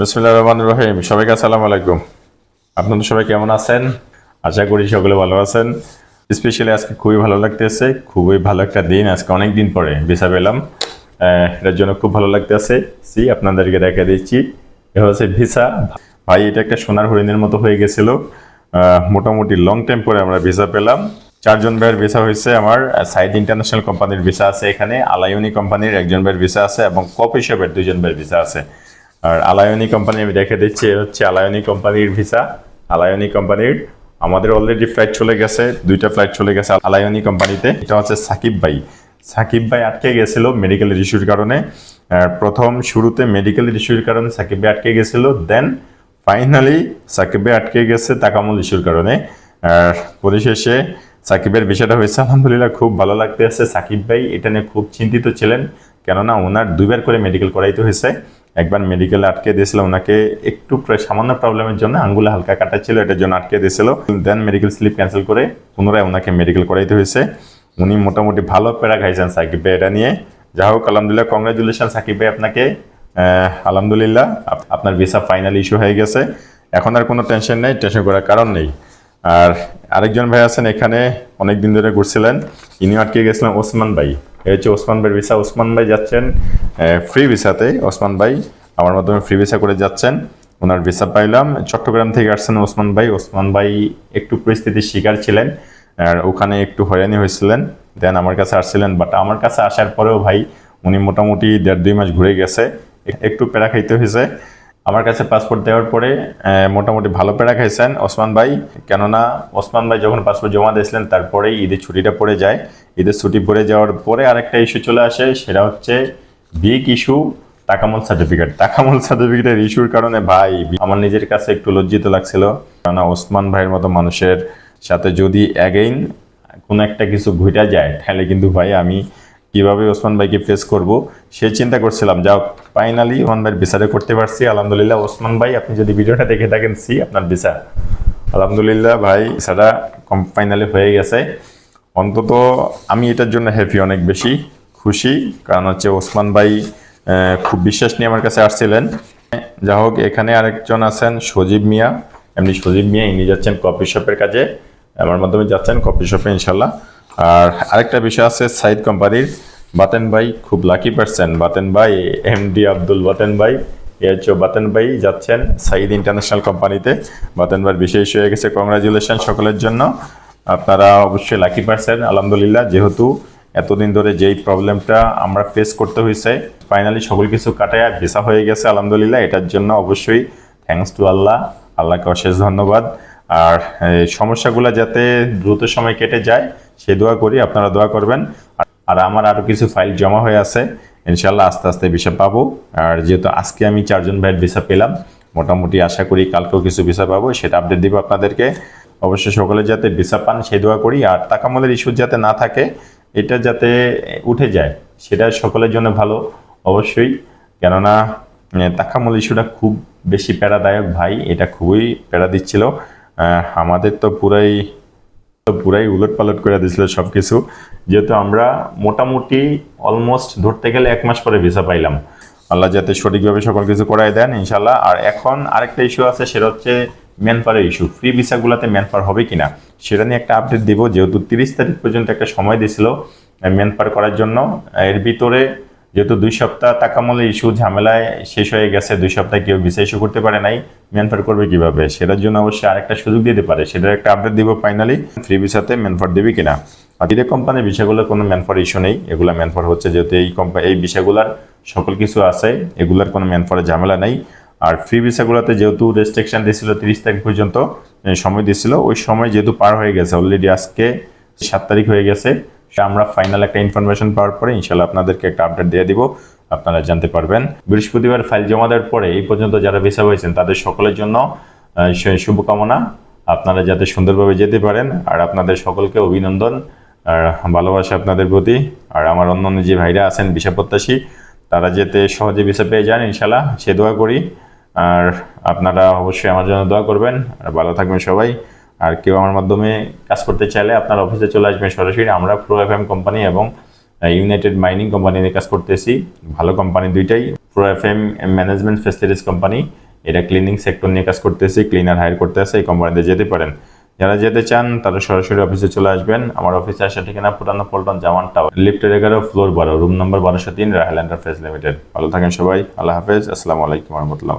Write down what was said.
বিসমিল্লাহ রহমান রহিম। সবাইকে আসসালামু আলাইকুম। আপনাদের সবাই কেমন আছেন? আশা করি সকলে ভালো আছেন। স্পেশালি আজকে খুবই ভালো লাগতেছে, খুবই ভালো একটা দিন। আজকে অনেক দিন পরে ভিসা পেলাম। এটার জন্য খুব ভালো লাগতেছে। সি, আপনাদেরকে দেখা দিচ্ছি। এ হচ্ছে ভিসা। ভাই, এটা একটা সোনার হরিণের মতো হয়ে গেছিল। মোটামুটি লং টাইম পরে আমরা ভিসা পেলাম। চারজন ভাইয়ের ভিসা হয়েছে আমার। সাইড ইন্টারন্যাশনাল কোম্পানির ভিসা আছে এখানে। আলাইনি কোম্পানির একজন ভাইয়ের ভিসা আছে এবং কপি শপের দুজন ভাইয়ের ভিসা আছে। আর আলায়নি কোম্পানি আমি দেখে দিচ্ছি, এ হচ্ছে আলায়নি কোম্পানির ভিসা আলায়নি কোম্পানির আমাদের অলরেডি ফ্লাইট চলে গেছে, দুইটা ফ্লাইট চলে গেছে আলায়নি কোম্পানিতে এটা হচ্ছে সাকিব ভাই। সাকিব ভাই আটকে গেছিল মেডিকেল ইস্যুর কারণে। প্রথম শুরুতে মেডিকেল ইস্যুর কারণে সাকিব ভাই আটকে গেছিল দেন ফাইনালি সাকিব ভাই আটকে গেছে তাকামুল ইস্যুর কারণে। আর পরিশেষে সাকিবের বিষয়টা হয়েছে, আলহামদুলিল্লাহ খুব ভালো লাগতে আছে সাকিব ভাই এটা নিয়ে খুব চিন্তিত ছিলেন, কেননা ওনার দুইবার করে মেডিকেল করাইতে হয়েছে। একবার মেডিকেলে আটকে দিয়েছিল, ওনাকে একটু সামান্য প্রবলেমের জন্য আঙ্গুলে হালকা কাটা ছিল এটার জন্য আটকে দিয়েছিল। দেন মেডিকেল স্লিপ ক্যান্সেল করে পুনরায় ওনাকে মেডিকেল করাইতে হয়েছে। উনি মোটামুটি ভালো প্যারা খাইছেন সাকিব ভাই এটা নিয়ে। যা হোক, আলহামদুলিল্লাহ কংগ্রাচুলেশন সাকিব ভাই আপনাকে। আলহামদুলিল্লাহ, আপ- আপনার ভিসা ফাইনাল ইস্যু হয়ে গেছে। এখন আর কোনো টেনশন নেই টেনশন করার কারণ নেই। আর আরেকজন ভাই আছেন এখানে অনেক দিন ধরে ঘুরছিলেন। ইনি আটকে গেছিলেন, ওসমান ভাই। এই হচ্ছে ওসমান ভাইয়ের ভিসা ওসমান ভাই যাচ্ছেন ফ্রি ভিসাতে ওসমান ভাই, আমার মাধ্যমে ফ্রি ভিসা করে যাচ্ছেন। ওনার ভিসা পাইলাম। চট্টগ্রাম থেকে আসছেন ওসমান ভাই। ওসমান ভাই একটু পরিস্থিতির শিকার ছিলেন, আর ওখানে একটু হয়রানি হয়েছিলেন। দেন আমার কাছে আসছিলেন বাট আমার কাছে আসার পরেও ভাই, উনি মোটামুটি দেড় দুই মাস ঘুরে গেছে। একটু প্যারা খাইতে হয়েছে। আমার কাছে পাসপোর্ট দেওয়ার পরে মোটামুটি ভালো প্যারা খাইছেন। ওসমান ভাই, কেননা ওসমান ভাই যখন পাসপোর্ট জমা দিয়েছিলেন, তারপরেই ঈদের ছুটিটা পড়ে যায়। ঈদের ছুটি পড়ে যাওয়ার পরে আরেকটা ইস্যু চলে আসে, সেটা হচ্ছে big issue Takamol certificate Takamol সার্টিফিকেটের ইস্যুর কারণে ভাই, আমার নিজের কাছে একটু লজ্জিত লাগছিল। কেননা ওসমান ভাইয়ের মতো মানুষের সাথে যদি অ্যাগেইন কোনো একটা কিছু ঘুটা যায়, তাহলে কিন্তু ভাই আমি কীভাবে ওসমান ভাইকে ফেস করব, সে চিন্তা করছিলাম। যাও ফাইনালি ওসমান ভাইয়ের বিচারে করতে পারছি। আলহামদুলিল্লাহ, ওসমান ভাই, আপনি যদি ভিডিওটা দেখে থাকেন সি আপনার বিচার। আলহামদুলিল্লাহ ভাই সেটা কম ফাইনালি হয়ে গেছে। অন্তত আমি এটার জন্য হ্যাপি অনেক বেশি, খুশি। কারণ হচ্ছে ওসমান ভাই খুব বিশ্বাস নিয়ে আমার কাছে আসছিলেন। যা হোক, এখানে আরেকজন আছেন, সজীব মিয়া। এমনি সজীব মিয়া, ইনি যাচ্ছেন কফি শপের কাজে। আমার মাধ্যমে যাচ্ছেন কফি শপে ইনশাল্লাহ। আর আরেকটা বিষয় আছে, সাইদ কোম্পানির বাতেন ভাই, খুব লাকি পারসেন বাতেন ভাই এমডি আব্দুল বাতেন ভাই এ হচ্ছে বাতেন ভাই যাচ্ছেন সাইদ ইন্টারন্যাশনাল কোম্পানিতে। বাতেন ভাই বিশেষ হয়ে গেছে কংগ্রাচুলেশন সকলের জন্য। আপনারা অবশ্যই লাকি পারসেন আলহামদুলিল্লাহ। যেহেতু এতদিন ধরে যেই প্রবলেমটা আমরা ফেস করতে হয়েছে ফাইনালি সকল কিছু কাটায় ভিসা হয়ে গেছে, আলহামদুলিল্লাহ। এটার জন্য অবশ্যই থ্যাংকস টু আল্লাহ, আল্লাহকে অশেষ ধন্যবাদ। আর সমস্যাগুলো যাতে দ্রুত সময় কেটে যায় সে দোয়া করি, আপনারা দোয়া করবেন। আর- আমার আরও কিছু ফাইল জমা হয়ে আছে। ইনশাল্লাহ আস্তে আস্তে ভিসা পাবো। আর যেহেতু আজকে আমি চারজন ভাইয়ের ভিসা পেলাম, মোটামুটি আশা করি কালকেও কিছু ভিসা পাবো। সেটা আপডেট দিব আপনাদেরকে। অবশ্যই সকলে যাতে ভিসা পান সেই দোয়া করি। আর টাকামলের ইস্যু যাতে না থাকে, এটা যাতে উঠে যায়, সেটা সকলের জন্য ভালো, অবশ্যই। কেননা তাকামল ইস্যুটা খুব বেশি প্যারাদায়ক ভাই, এটা খুবই প্যারা দিচ্ছিল। আমাদের তো পুরাই পুরাই উলট পালট করে দিয়েছিল সব কিছু যেহেতু আমরা মোটামুটি অলমোস্ট ধরতে গেলে এক মাস পরে ভিসা পাইলাম। আল্লাহ যাতে সঠিকভাবে সকল কিছু করাই দেন ইনশাল্লাহ আর এখন আরেকটা ইস্যু আছে, সেটা হচ্ছে ম্যানপাওয়ারের ইস্যু ফ্রি ভিসাগুলোতে ম্যানপাওয়ার হবে কিনা, সেটা নিয়ে একটা আপডেট দিব। যেহেতু তিরিশ তারিখ পর্যন্ত একটা সময় দিয়েছিল ম্যানপাওয়ার করার জন্য। এর ভিতরে যেহেতু দুই সপ্তাহ তাকামলের ইস্যু, ঝামেলায় শেষ হয়ে গেছে, দুই সপ্তাহে কেউ ভিসা ইস্যু করতে পারে নাই ম্যানফার করবে কীভাবে? সেটার জন্য অবশ্যই আরেকটা সুযোগ দিতে পারে। সেটার একটা আপডেট দিব ফাইনালি ফ্রি ভিসাতে ম্যানফার দেবে কিনা। আর দিদি কোম্পানির বিষয়গুলোর কোনো ম্যানফার ইস্যু নেই, এগুলো ম্যানফার হচ্ছে যেহেতু এই কোম্পানি এই বিষয়গুলোর সকল কিছু আছে, এগুলার কোনো ম্যানফারের ঝামেলা নেই। আর ফ্রি ভিসাগুলোতে যেহেতু রেস্ট্রিকশন দিয়েছিল তিরিশ তারিখ পর্যন্ত সময় দিয়েছিল ওই সময় যেহেতু পার হয়ে গেছে অলরেডি আজকে সাত তারিখ হয়ে গেছে আমরা ফাইনাল একটা ইনফরমেশন পাওয়ার পরে ইনশাল্লাহ আপনাদেরকে একটা আপডেট দিয়ে দিব। আপনারা জানতে পারবেন। বৃহস্পতিবার ফাইল জমা দেওয়ার পরে এই পর্যন্ত যারা ভিসা হয়েছেন, তাদের সকলের জন্য শুভকামনা। আপনারা যাতে সুন্দরভাবে যেতে পারেন, আর আপনাদের সকলকে অভিনন্দন, আর ভালোবাসা আপনাদের প্রতি। আর আমার অন্য অন্য যে ভাইরা আছেন, ভিসা প্রত্যাশী, তারা যাতে সহজে ভিসা পেয়ে যান ইনশাল্লাহ সে দোয়া করি। আর আপনারা অবশ্যই আমার জন্য দোয়া করবেন। আর ভালো থাকবেন সবাই। আর কেউ আমার মাধ্যমে কাজ করতে চাইলে আপনার অফিসে চলে আসবেন সরাসরি। আমরা প্রো এফ এম কোম্পানি এবং ইউনাইটেড মাইনিং কোম্পানি নিয়ে কাজ করতেছি। ভালো কোম্পানি দুইটাই। Pro F M management facilities company এটা ক্লিনিং সেক্টর নিয়ে কাজ করতেছি ক্লিনার হায়ার করতে আছে, এই কোম্পানিতে যেতে পারেন। যারা যেতে চান, তারা সরাসরি অফিসে চলে আসবেন। আমার অফিসে আসা ঠিকানা পুরানো পল্টন জামান টাওয়ার লিফটের এগারো ফ্লোর বারো রুম নম্বর বারোশো তিন রাহেল এন্টারপ্রাইজ লিমিটেড ভালো থাকেন সবাই, আল্লাহ হাফেজ, আসসালামু আলাইকুম রহমতুল্লাহ